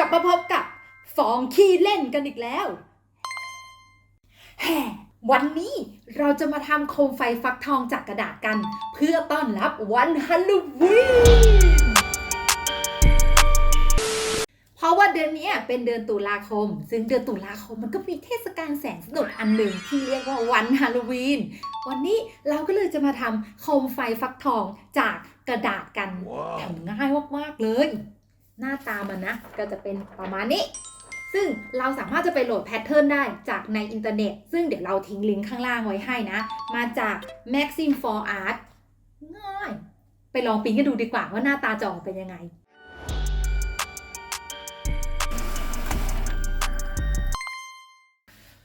ลับมาพบกับฟองขี้เล่นกันอีกแล้วแฮ่วันนี้เราจะมาทำโคมไฟฟักทองจากกระดาษกัน เพื่อต้อนรับวันฮาโลวีนเพราะว่าเดือนนี้เป็นเดือนตุลาคม ซึ่งเดือนตุลาคมมันก็มีเทศกาลแสนสนุกอันหนึ่งที่เรียกว่าวันฮาโลวีน วันนี้เราก็เลยจะมาทำโคมไฟฟักทองจากกระดาษกันว้าวทำง่ายมากๆเลย หน้าตามันนะก็จะเป็นประมาณนี้ ซึ่งเราสามารถจะไปโหลดแพทเทิร์นได้จากในอินเทอร์เน็ต ซึ่งเดี๋ยวเราทิ้งลิงก์ข้างล่างไว้ให้นะ มาจาก Maxim for Art ง่าย ไปลองปริ้นกันดูดีกว่าว่าหน้าตาจะออกเป็นยังไง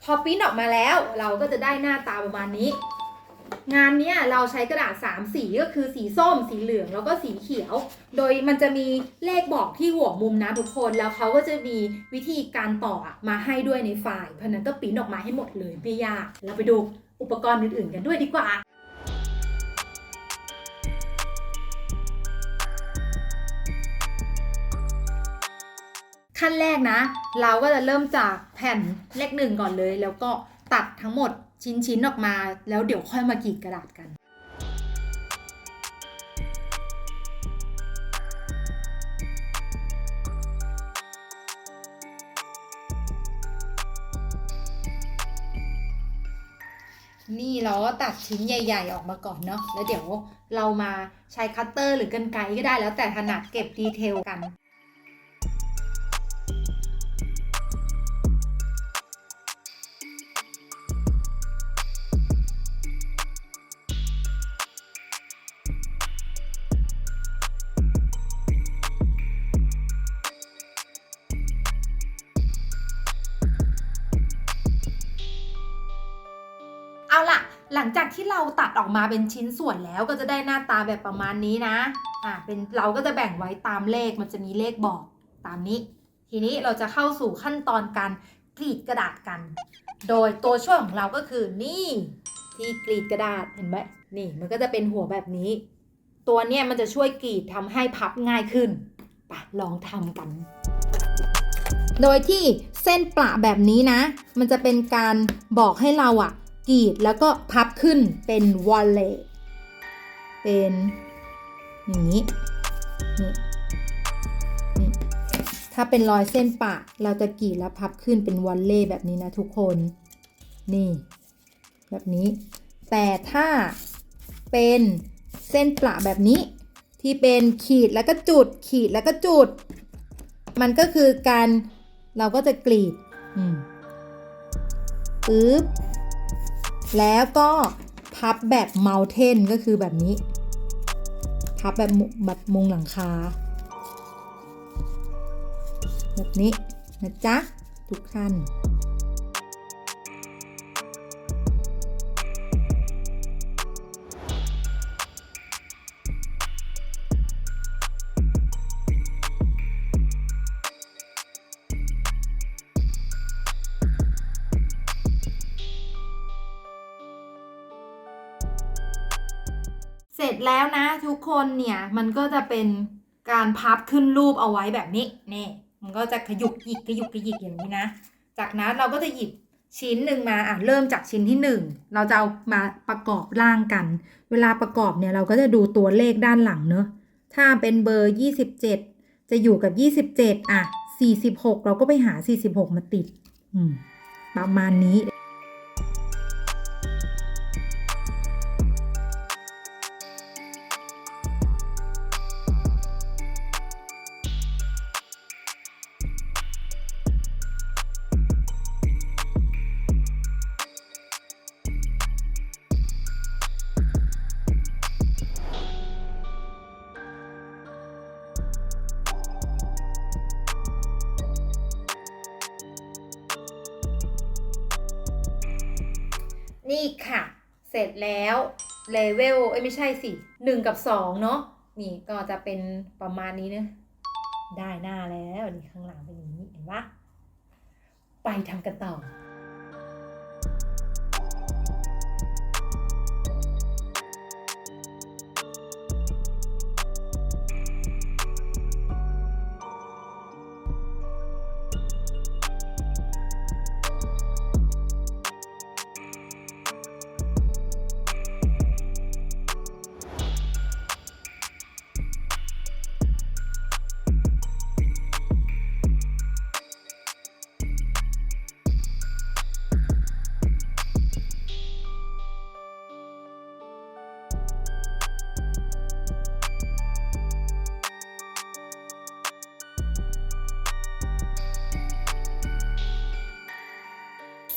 พอปริ้นออกมาแล้วเราก็จะได้หน้าตาประมาณนี้ งานเนี้ยเราใช้กระดาษ 3 สีก็คือสีส้ม สีเหลืองแล้วก็สีเขียว โดยมันจะมีเลขบอกที่หัวมุมนะทุกคน แล้วเขาก็จะมีวิธีการต่อมาให้ด้วยในไฟล์ เพราะนั้นก็ปิ้นออกมาให้หมดเลยไม่ยาก เราไปดูอุปกรณ์อื่นๆ กันด้วยดีกว่าขั้นแรกนะ เราก็จะเริ่มจากแผ่นเลขหนึ่งก่อนเลย แล้วก็ตัดทั้งหมด ชิ้นๆออกมา แล้วเดี๋ยวค่อยมากรีดกระดาษกันนี่เราก็ตัดชิ้นใหญ่ ๆ ออกมาก่อนเนาะ แล้วเดี๋ยวเรามาใช้คัตเตอร์หรือกันไกรก็ได้แล้วแต่ถนัดเก็บดีเทลกัน เอาล่ะ หลังจากที่เราตัดออกมาเป็นชิ้นส่วนแล้วก็จะได้หน้าตาแบบประมาณนี้นะอ่าเป็นเราก็จะแบ่งไว้ตามเลขมันจะมีเลขบอกตามนี้ ทีนี้เราจะเข้าสู่ขั้นตอนการกรีดกระดาษกัน โดยตัวช่วยของเราก็คือนี่ที่กรีดกระดาษเห็นไหมนี่มันก็จะเป็นหัวแบบนี้ ตัวเนี้ยมันจะช่วยกรีดทำให้พับง่ายขึ้นไปลองทำกัน โดยที่เส้นประแบบนี้นะ มันจะเป็นการบอกให้เราอะ กรีดแล้วก็พับขึ้นเป็นวอลเล่เป็นอย่างนี้นี่นี่ถ้าเป็นรอยเส้นปะเราจะกรีดแล้วพับขึ้นเป็นวอลเล่แบบนี้นะทุกคน นี่ แบบนี้ แต่ถ้าเป็นเส้นปะแบบนี้ ที่เป็นขีดแล้วก็จุด ขีดแล้วก็จุด มันก็คือการเราก็จะกรีดอืมปึ๊บ แล้วก็พับแบบเมาเทนก็คือแบบนี้ พับแบบแบบมุงหลังคา แบบนี้นะจ๊ะ ทุกท่าน ร็จแล้วนะทุกคนเนี่ยมันก็จะเป็นการพับขึ้นรูปเอาไว้แบบนี้นี่มันก็จะขยุกหยิกขยุกขยิกอย่างนี้นะ จากนั้นเราก็จะหยิบชิ้นหนึ่งมาอะเริ่มจากชิ้นที่หนึ่งเราจะเอามาประกอบร่างกัน เวลาประกอบเนี่ยเราก็จะดูตัวเลขด้านหลังเนอะถ้าเป็นเบอร์ 27 จะอยู่กับ 27 อะ 46 เราก็ไปหา 46 มาติดอืมประมาณนี้ นี่ค่ะ เสร็จแล้วเลเวลเอ้ยไม่ใช่สิหนึ่งกับสองเนาะนี่ก็จะเป็นประมาณนี้เนะได้หน้าแล้วนี่ข้างหลังเป็นอย่างนี้เห็นปะไปทำกันต่อ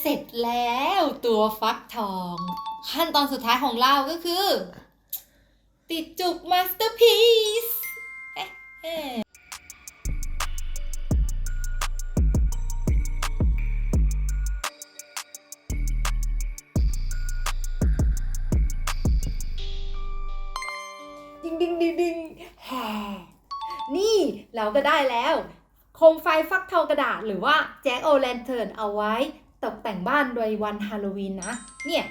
เสร็จแล้วตัวฟักทอง ขั้นตอนสุดท้ายของเราก็คือ ติดจุกมาสเตอร์พีซดิงดิงดิงดิงแฮ่นี่เราก็ได้แล้ว โคมไฟฟักทองกระดาษหรือว่าแจ็คโอแลนเทิร์นเอาไว้ ตกแต่งบ้านโดยวันฮาโลวีนนะ เนี่ย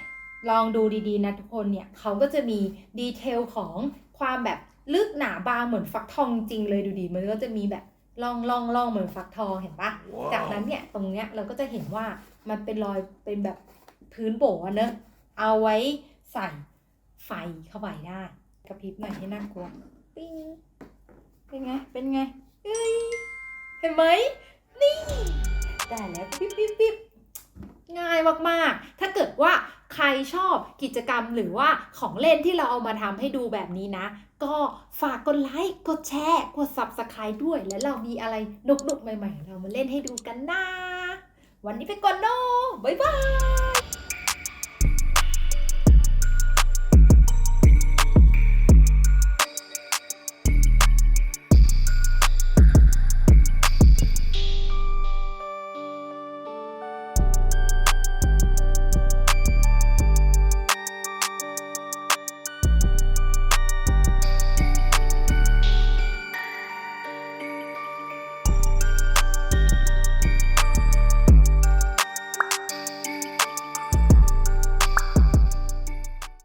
ลองดูดีๆนะทุกคนเนี่ยเขาก็จะมีดีเทลของความแบบลึกหนาบางเหมือนฟักทองจริงเลยดูดีมันก็จะมีแบบล่องล่องล่องเหมือนฟักทองเห็นปะ Wow. จากนั้นเนี่ยตรงเนี้ยเราก็จะเห็นว่ามันเป็นรอยเป็นแบบพื้นโบอะเนอะเอาไว้ใส่ไฟเข้าไปได้กระพริบหน่อยให้น่ากลัวปิ้งเป็นไง เป็นไงเอ้ยเห็นไหมนี่ได้แล้วปิ๊บปิ๊บปิ๊บ ง่ายมากๆ ถ้าเกิดว่าใครชอบกิจกรรมหรือว่าของเล่นที่เราเอามาทำให้ดูแบบนี้นะ ก็ฝากกดไลค์ กดแชร์ กด subscribe ด้วย แล้วเรามีอะไรนุกๆ ใหม่ๆ เรามาเล่นให้ดูกันนะ วันนี้ไปก่อนเนาะบ๊ายบาย